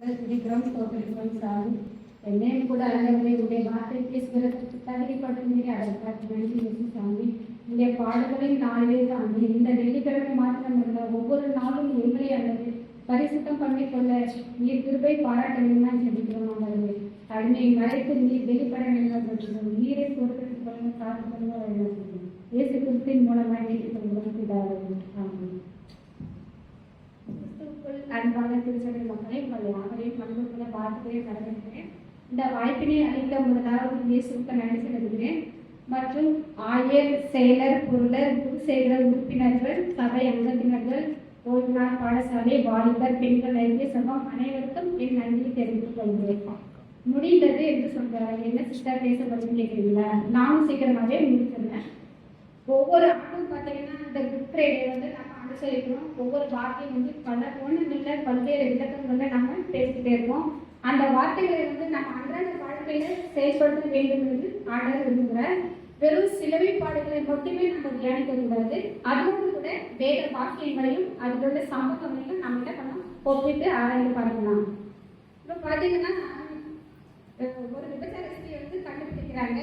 துதிக்கிறோம் ஸ்தோத்திரிக்கிறோம் சாமி என்னையும் கூட ஆண்டவரே உடைய வார்த்தை பேசுகிறதற்கு தகுதிப்படுத்துகிறீர் அதற்காக சாமி உடைய பாடல்களின் நாளிலே சாமி இந்த வெள்ளிக்கிழமை மாத்திரமல்ல ஒவ்வொரு நாளும் எங்களை அல்லது பரிசுத்தம் பண்ணிக்கொள்ள நீர் கிருபை பாராட்ட வேண்டும் ஜெபிக்கிறோம் ஆண்டவரே அடிமை மறைத்து நீர் வெளிப்பட வேண்டும் சொல்கிறோம் நீரை பொறுப்பெடுத்துக் கொள்ள காத்து கொள்ள வேண்டும் இயேசு கிறிஸ்தின் மூலமாக கேட்டுக்கொள்கிறோம் பிதாவே அன்பான திருச்சபை மக்களை உங்கள் யாவரையும் அன்புக்குள்ள வாழ்த்துக்களை வரவேற்கிறேன். இந்த வாய்ப்பினை அளித்த முதலாவது இயேசுக்கு நன்றி செலுத்துகிறேன். மற்றும் ஆயர் செயலர் பொருளர் குருசேகர உறுப்பினர்கள் சபை அங்கத்தினர்கள் ஓய்வுநாள் பாடசாலை வாலிபர் பெண்கள் ஐக்கிய சபம் அனைவருக்கும் என் நன்றியை தெரிவித்துக் கொள்கிறேன். முடிந்தது என்று சொல்கிறார். என்ன சிஸ்டர் பேச பற்றி கேட்குறீங்களா? நானும் சீக்கிரமாகவே முடிச்சிருந்தேன் ஒவ்வொரு ஆண்டும் பார்த்தீங்கன்னா இந்த குட் ஃப்ரைடே வந்து நான் அனுசரிக்கிறோம் ஒவ்வொரு வார்த்தையும் வந்து பல ஒன்றும் இல்லை பல்வேறு விளக்கங்களை நம்ம பேசிக்கிட்டே இருக்கோம் அந்த வார்த்தைகளை வந்து நம்ம அன்றாட வாழ்க்கையில செயல்படுத்த வேண்டும் என்று ஆண்டவர் விரும்புகிறார். வெறும் சிலவை பாடுகளை மட்டுமே நம்ம தியானிக்க கூடாது. அதோடு கூட வேத வாக்கியங்களையும் அதில் உள்ள சம்பவங்களையும் நம்ம என்ன பண்ணலாம்? ஒப்பிட்டு ஆராய்ந்து பார்க்கலாம். இப்போ பார்த்தீங்கன்னா ஒரு விபச்சார வந்து கண்டுபிடிக்கிறாங்க.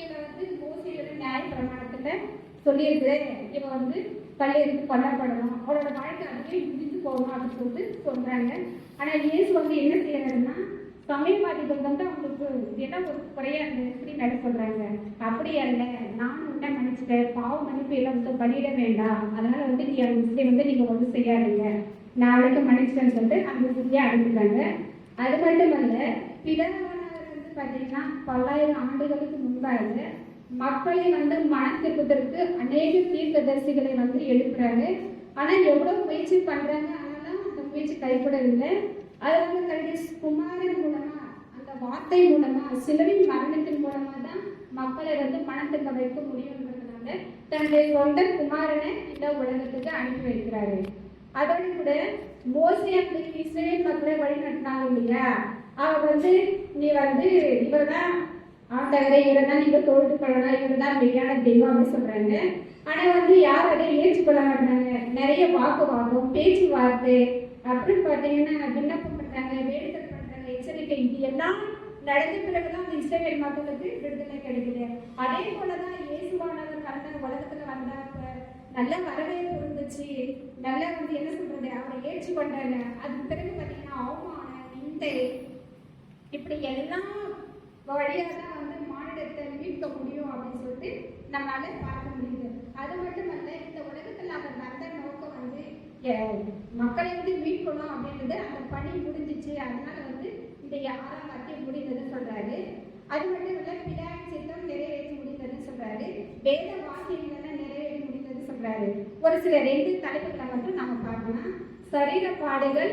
இவ வந்து மோசையோட நியாய பிரமாணத்துல சொல்லியிருக்கு. இவ வந்து கல்லெறிந்து கொல்லப்படணும் அவரோட வாழ்க்கை அதுவே முடிஞ்சு போகணும் அப்படின்னு சொல்லிட்டு சொல்றாங்க. ஆனால் இயேசு வந்து என்ன செய்யறாருன்னா சமயவாதிகள் வந்து அவங்களுக்கு என்ன ஒரு குறையா அந்த எப்படி நட சொல்றாங்க. அப்படி அல்ல நான் உன்ன மன்னிச்சிட்டேன். பாவ மன்னிப்பு எல்லாம் வந்து பலியிட வேண்டாம். அதனால வந்து நீ அந்த ஸ்திரீ வந்து நீங்க வந்து செய்யாதீங்க. நான் அவளுக்கு மன்னிச்சிட்டேன்னு சொல்லிட்டு அந்த ஸ்திரியை அனுப்பிட்டாங்க அது மட்டும் அல்ல பிதாவானவர் வந்து பார்த்தீங்கன்னா பல்லாயிரம் ஆண்டுகளுக்கு முன்பாக மக்களை வந்து மனம் திருப்பதற்கு அநேக தீர்க்கதரிசிகளை வந்து எழுப்புறாங்க. ஆனா எவ்வளவு முயற்சி பண்றாங்க? ஆனாலும் அந்த முயற்சி கைப்படவில்லை. வந்து தன்னுடைய குமாரன் மூலமா அந்த வார்த்தை மூலமா சிலரின் மரணத்தின் மூலமா தான் மக்களை வந்து மனம் திரும்ப வைக்க முடியுன்றதுனால தன்னுடைய சொந்த குமாரனை இந்த உலகத்துக்கு அனுப்பி வைக்கிறாரு. அதோடு கூட மோசே அப்படி இஸ்ரேல் மக்களை வழி நடத்தினாங்க இல்லையா? அவர் வந்து நீ வந்து இவர் தான் ஆண்டவரை இவரை தான் தோல்வி தொழுது கொள்ளலாம் இவர் தான் மெய்யான தெய்வம் அப்படின்னு சொல்றாங்க. ஆனா வந்து யார் அதை ஏற்றுக்கொள்ள மாட்டாங்க? நிறைய வாக்குவாதம் பேச்சுவார்த்தை. அப்படின்னு பார்த்தீங்கன்னா விண்ணப்பம் பண்றாங்க வேண்டுதல் பண்றாங்க எச்சரிக்கை. இது எல்லாம் நடந்த பிறகுதான் அந்த இஸ்ரேல் மக்களுக்கு விடுதலை கிடைக்குது. அதே போலதான் இயேசுவானவர் கடந்த உலகத்துல வந்தாங்க நல்ல வரவேற்பு இருந்துச்சு. நல்ல வந்து என்ன சொல்றது? அவரை ஏற்றுக்கொண்டாங்க அதுக்கு பிறகு பார்த்தீங்கன்னா அவமானம் நிந்தை இப்படி எல்லாம் வழியாக தான் வந்து மானிடத்தை மீட்க முடியும் அப்படின்னு சொல்லிட்டு நம்மளால பார்க்க முடியுது. அது மட்டும் அல்ல இந்த உலகத்தில் அவர் வந்த நோக்கம் வந்து மக்களை வந்து மீட்கணும் அப்படின்றது. அந்த பணி முடிஞ்சிச்சு. அதனால வந்து இந்த ஆறாம் வாக்கியம் முடிந்ததுன்னு சொல்றாரு. அது மட்டும் இல்ல பிதாவின் சித்தம் நிறைவேற்றி முடிந்ததுன்னு சொல்றாரு. வேத வாக்கியங்களை நிறைவேற்றி முடிந்ததுன்னு சொல்றாரு. ஒரு சில ரெண்டு தலைப்புகளை மட்டும் நம்ம பார்க்கலாம். சரீர பாடுகள்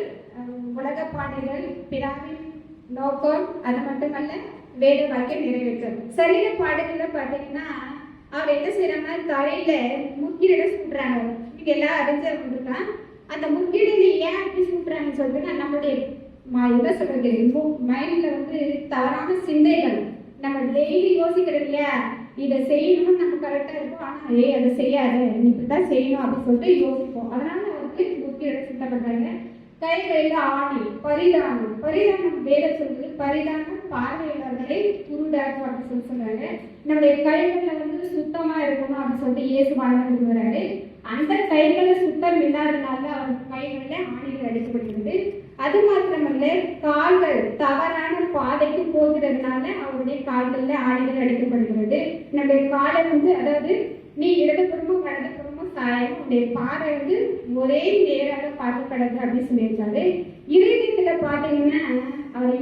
உலக பாடுகள் பிராவின் நோக்கம் அது மட்டுமல்ல வேத வாக்கியம் நிறைவேற்றும் சரீர பாடுகள்ல பாத்தீங்கன்னா அவர் என்ன செய்யறாங்க தலையில முக்கிட சுட்டுறாங்க. நீங்க எல்லாம் அறிஞ்சிருக்கலாம் அந்த முக்கிடையில ஏன் அப்படி சுட்டுறாங்கன்னு சொல்லிட்டு நம்மளுடைய இதை சொல்றது? மைண்ட்ல வந்து தவறான சிந்தைகள். நம்ம டெய்லி யோசிக்கிறோம் இல்லையா? இதை செய்யணும்னு நம்ம கரெக்டா இருக்கும். ஆனா ஏய் அதை செய்யாத. நீ இப்படிதான் செய்யணும் அப்படின்னு சொல்லிட்டு யோசிப்போம். அதனால அவருக்கு முக்கிய சுத்தப்படுறாங்க கைகளில் ஆணி பரிதானம். பரிதானம் வேலை சொல்றது பரிதானம் பார்வையாளர்களை குருடாக்கும் அப்படின்னு சொல்லி சொல்றாங்க நம்முடைய கைகள்ல வந்து சுத்தமா இருக்கணும் அப்படின்னு சொல்லிட்டு இயேசு வாழ்ந்து வராரு. அந்த கைகளை சுத்தம் இல்லாதனால அவர் கைகள்ல ஆணைகள் அடிக்கப்படுகிறது அது மாத்திரமல்ல கால்கள் தவறான பாதைக்கு போகிறதுனால அவருடைய கால்கள்ல ஆணைகள் அடிக்கப்படுகிறது நம்முடைய காலை வந்து அதாவது நீ இடதுபுறமும் வலதுபுறமும் சாயம் உடைய பாதை வந்து ஒரே நேராக பார்க்கப்படுது அப்படின்னு சொல்லியிருக்காரு. இருதயத்துல பாத்தீங்கன்னா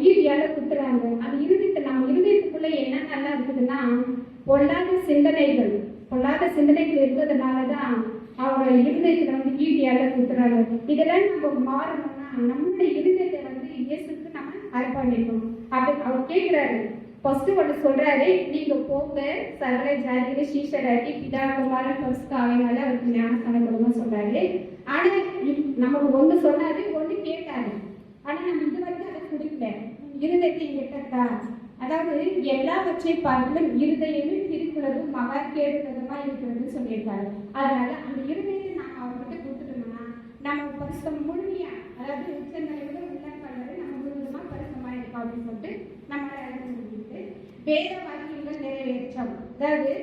ஈட்டியால குத்துறாங்க. அந்த இருதயத்தை நம்ம இருதயத்துக்குள்ள என்ன நல்லா இருக்குதுன்னா பொல்லாத சிந்தனைகள். பொல்லாத சிந்தனைகள் இருக்கிறதுனால தான் அவரோட இருதயத்துல வந்து ஈட்டியால குத்துறாங்க. இதெல்லாம் நம்ம மாறணும்னா நம்மளுடைய இருதயத்தை வந்து இயேசுக்கு நம்ம அர்ப்பணிக்கணும் அப்படி அவர் கேட்கிறாரு. ஃபர்ஸ்ட் ஒன்று சொல்றாரு நீங்க போங்க சகல ஜாதியில சீஷராட்டி பிதா குமாரன் ஃபர்ஸ்ட் ஆவைனால அவருக்கு ஞானஸ்தானம் கொடுங்க சொல்றாரு. ஆனா நமக்கு ஒன்று சொன்னாரு ஒன்று கேட்டாரு. ஆனா நம்ம இது வரைக்கும் அதை கொடுக்கல. இருதயத்தை எட்டத்தான் அதாவது எல்லாவற்றையும் பார்க்கலும் இருதயமே திருக்குறதும் மகா கேடுகிறதுமா இருக்கிறதுன்னு சொல்லியிருக்காரு. அதனால அந்த இருதயத்தை நாம அவர்கிட்ட கொடுத்துட்டோம்னா நம்ம பரிசம் முழுமையா அதாவது உச்சநிலையோட விட பண்ணது நம்ம முழுவதுமா அப்படின்னு சொல்லிட்டு நம்ம முடியுது வேத வாக்கியங்கள் நிறைவேற்றம். அதாவது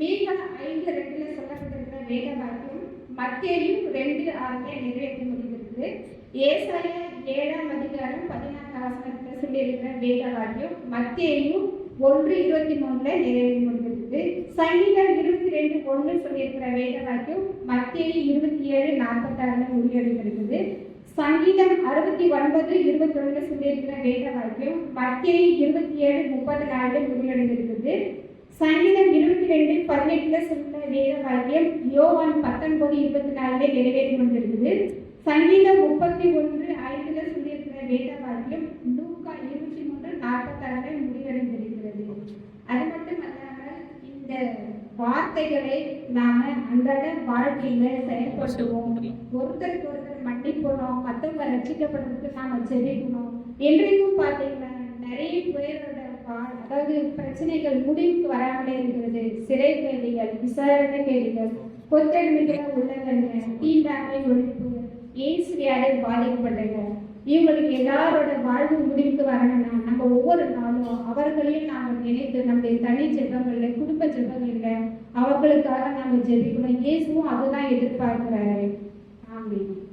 மீக ஐந்து ரெண்டுல சொல்லப்பட்டிருக்கிற வேத வாக்கியம் மத்தேயும் ரெண்டு ஆறுல நிறைவேற்ற முடிந்திருக்கு. ஏசாய ஏழாம் அதிகாரம் பதினாறாம் வசனத்துல சொல்லியிருக்கிற வேத வாக்கியம் மத்தேயும் ஒன்று இருபத்தி மூணுல நிறைவேறி கொண்டிருக்கு சங்கீதம் இருபத்தி ரெண்டு ஒன்று சொல்லியிருக்கிற வேத வாக்கியம் மத்தேயு இருபத்தி ஏழு நாற்பத்தாறுல முடிவடைந்திருக்குது சங்கீதம் அறுபத்தி ஒன்பது இருபத்தி ஒன்று சொல்லியிருக்கிற வேத வாக்கியம் மத்தியை இருபத்தி ஏழு முப்பத்தி நாலு முடிவடைந்திருக்குது சங்கீதம் இருபத்தி ரெண்டு பதினெட்டுல சொல்ல வேத வாக்கியம் யோவான் பத்தொன்பது இருபத்தி நாலுல நிறைவேறி கொண்டிருக்குது சங்கீதம் முப்பத்தி ஒன்று ஐந்துல சொல்லியிருக்கிற வேத வாக்கியம் லூக்கா இருபத்தி மூன்று நாற்பத்தாறுல முடிவடைந்திருக்கிறது. அது மட்டும் அல்லாமல் இந்த வார்த்தைகளை நாம அன்றாட வாழ்க்கையில செயல்படுத்துவோம். ஒருத்தருக்கு ஒருத்தர் மன்னிக்கணும் மற்றவங்க ரசிக்கப்படுறதுக்கு நாம ஜெபிக்கணும் என்றைக்கும் பார்த்தீங்கன்னா நிறைய பேரோட அதாவது பிரச்சனைகள் முடிவுக்கு வராமலே இருக்கிறது. சிறை கேள்விகள் விசாரணை கேள்விகள் கொத்தடிமைகளை உள்ளவர்கள் தீண்டாமை ஒழிப்பு ஏசுவியாலே பாதிக்கப்படுறீங்க இவங்களுக்கு எல்லாரோட வாழ்வு முடிவுக்கு வரணும்னா நம்ம ஒவ்வொரு நாளும் அவர்களையும் நாம் நினைத்து நம்முடைய தனி ஜெபங்கள்ல குடும்ப ஜெபங்கள்ல அவர்களுக்காக நாம ஜெபிக்கணும். இயேசுவும் அதுதான் எதிர்பார்க்கிறாரு. ஆமென்.